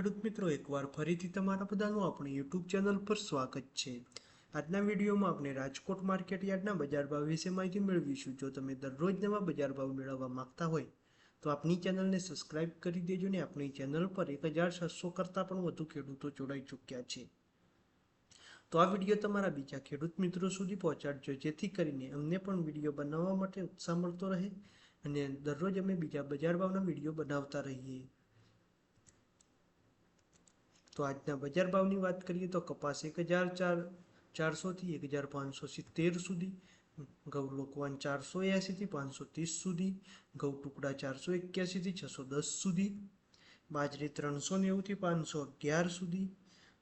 ખેડૂત મિત્રો, એકવાર ફરીથી તમારા બધાનું આપણી યુટ્યુબ ચેનલ પર સ્વાગત છે. આજના વિડીયોમાં આપણે રાજકોટ માર્કેટ યાર્ડના બજાર ભાવ વિશે માહિતી મેળવીશું. જો તમે દરરોજ નવા બજાર ભાવ મેળવવા માંગતા હોય, તો આપણી ચેનલને સબસ્ક્રાઇબ કરી દેજો ને આપણી ચેનલ પર એક હજાર છસો કરતાં પણ વધુ ખેડૂતો જોડાઈ ચૂક્યા છે. તો આ વીડિયો તમારા બીજા ખેડૂત મિત્રો સુધી પહોંચાડજો, જેથી કરીને અમને પણ વીડિયો બનાવવા માટે ઉત્સાહ મળતો રહે અને દરરોજ અમે બીજા બજાર ભાવના વીડિયો બનાવતા રહીએ. તો આજના બજાર ભાવની વાત કરીએ તો કપાસ એક હજાર ચાર, ચારસોથી એક હજાર પાંચસો સિત્તેર સુધી, ઘઉં લોકવાન ચારસો એંશીથી પાંચસો ત્રીસ સુધી, ઘઉં ટુકડા ચારસો એક્યાસીથી છસો દસ સુધી, બાજરી ત્રણસો નેવુંથી પાંચસો અગિયાર સુધી,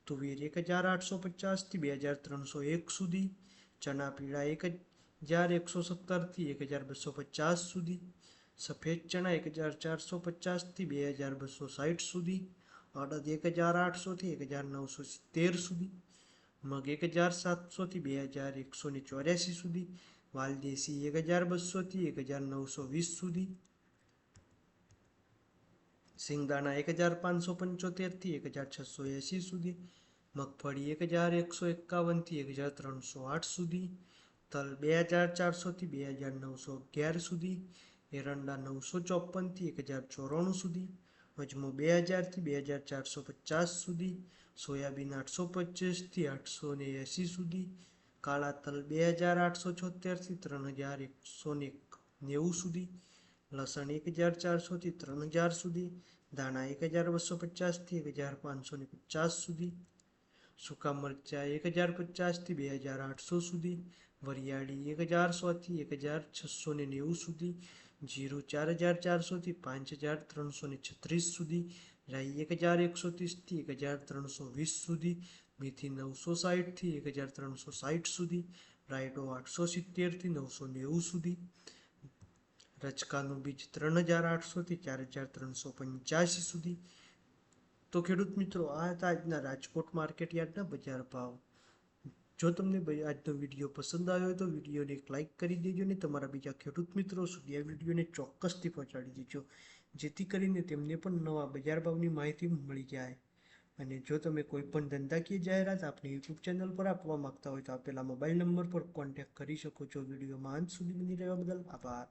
તુવેર એક હજાર આઠસો પચાસથી બે હજાર ત્રણસો એક સુધી, ચણા પીળા એક હજાર એકસો સત્તરથી એક હજાર બસો પચાસ સુધી, સફેદ ચણા એક હજાર ચારસો પચાસથી બે હજાર બસો સાઠ સુધી અડદ એક હજાર આઠસોથી એક હજાર નવસો સિત્તેર સુધી મગ એક હજાર સાતસોથી બે હજાર એકસો ને ચોર્યાસી સુધી વાલદેશી એક હજાર બસોથી એક હજાર નવસો વીસ સુધી સિંગદાણા એક હજાર પાંચસો પંચોતેરથી એક હજાર છસો એંસી સુધી મગફળી એક હજાર એકસો એકાવનથી એક હજાર ત્રણસો આઠ સુધી તલ બે હજાર ચારસોથી બે હજાર નવસો અગિયાર સુધી એરંડા નવસો ચોપનથી એક હજાર ચોરાણું સુધી અજમો બે હજારથી બે હજાર ચારસો પચાસ સુધી, સોયાબીન આઠસો પચીસથી આઠસો ને એંસી સુધી કાળા તલ બે હજાર આઠસો છોતેરથી ત્રણ હજાર એકસો ને નેવું સુધી, લસણ એક હજાર ચારસોથી ત્રણ હજાર સુધી, ધાણા એક હજાર બસો પચાસથી એક હજાર પાંચસો ને પચાસ સુધી, સૂકા મરચાં એક હજાર પચાસથી બે હજાર આઠસો સુધી વરિયાળી એક હજાર સોથી એક હજાર છસો ને નેવું સુધી, જીરું ચાર હજાર ચારસોથી પાંચ હજાર ત્રણસો ને છત્રીસ સુધી, રાઈ એક હજાર એકસો ત્રીસથી એક હજાર ત્રણસો વીસ સુધી, મેથી નવસો સાઠથી એક હજાર ત્રણસો સાઠ સુધી, રાયડો આઠસો સિત્તેરથી નવસો નેવું સુધી રચકાનું બીજ ત્રણ હજાર આઠસોથી ચાર હજાર ત્રણસો પંચ્યાસી સુધી. તો ખેડૂત મિત્રો, આ હતા આજના રાજકોટ માર્કેટ યાર્ડના બજાર ભાવ. જો તમને ભાઈ આજનો વીડિયો પસંદ આવ્યો તો વિડીયોને એક લાઇક કરી દેજો ને તમારા બીજા ખેડૂત મિત્રો સુધી આ વિડીયોને ચોક્કસથી પહોંચાડી દેજો. જેથી કરીને તેમને પણ નવા બજાર ભાવની માહિતી મળી જાય. અને જો તમે કોઈ પણ ધંધાકીય જાહેરાત આપણી યુટ્યુબ ચેનલ પર આપવા માંગતા હોય તો આપેલા મોબાઈલ નંબર પર કોન્ટેક્ટ કરી શકો છો. વિડીયોમાં અંત સુધી બની રહેવા બદલ આભાર.